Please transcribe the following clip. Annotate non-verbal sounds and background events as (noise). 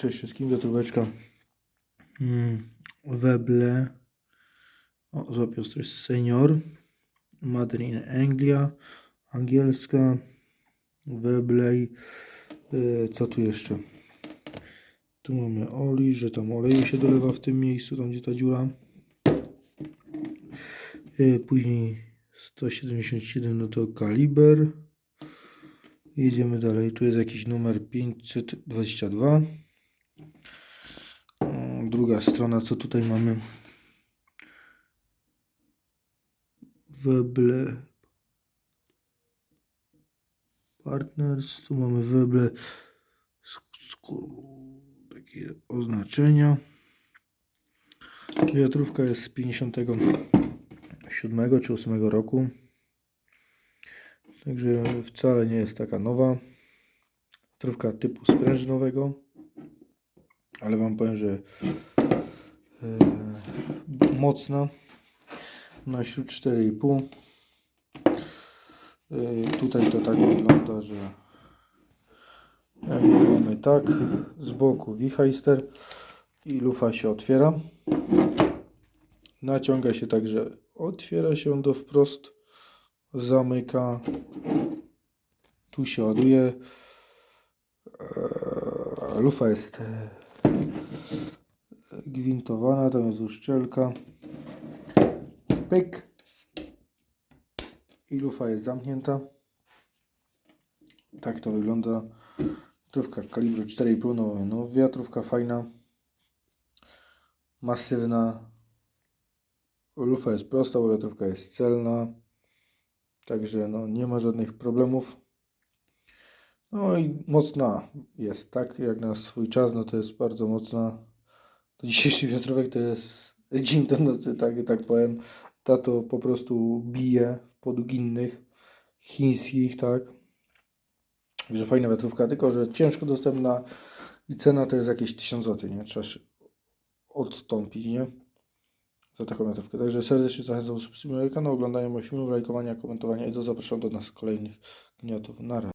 Cześć wszystkim, wiatróweczka mm, Weble. O, złapie ostrość Senior. Made in Anglia. Angielska. Weblej. Y, Co tu jeszcze? Tu mamy oli, że tam oleju się dolewa w tym miejscu, tam gdzie ta dziura. Y, Później 177 no to kaliber. Jedziemy dalej. Tu jest jakiś numer 522. Druga strona, co tutaj mamy? Weble Partners. Tu mamy Weble takie oznaczenia. Wiatrówka jest z 57 czy 8 roku. Także wcale nie jest taka nowa. Wiatrówka typu sprężynowego. Ale Wam powiem, że e, mocna. Na śród 4,5. E, tutaj to tak wygląda, że jakby mamy tak. Z boku wichajster i lufa się otwiera. Naciąga się tak, że otwiera się do wprost zamyka. Tu się ładuje. Eee, Lufa jest e, gwintowana, tam jest uszczelka. Pyk. I lufa jest zamknięta. Tak to wygląda. Wiatrówka kalibru 4,5. No, no, wiatrówka fajna. Masywna. Lufa jest prosta, bo wiatrówka jest celna. Także no, nie ma żadnych problemów. No i mocna jest, tak? Jak na swój czas, no to jest bardzo mocna. Dzisiejszy wiatrówek to jest (laughs) dzień do nocy, tak, i tak powiem. Ta to po prostu bije w podług innych chińskich, tak? Także fajna wiatrówka, tylko że ciężko dostępna i cena to jest jakieś 1000 zł, nie? Trzeba się odstąpić, nie? za taką wiatrówkę. Także serdecznie zachęcam do subskrybowania kanału, oglądania moich filmów, lajkowania, komentowania i do zapraszam do nas kolejnych gniotów. Na razie.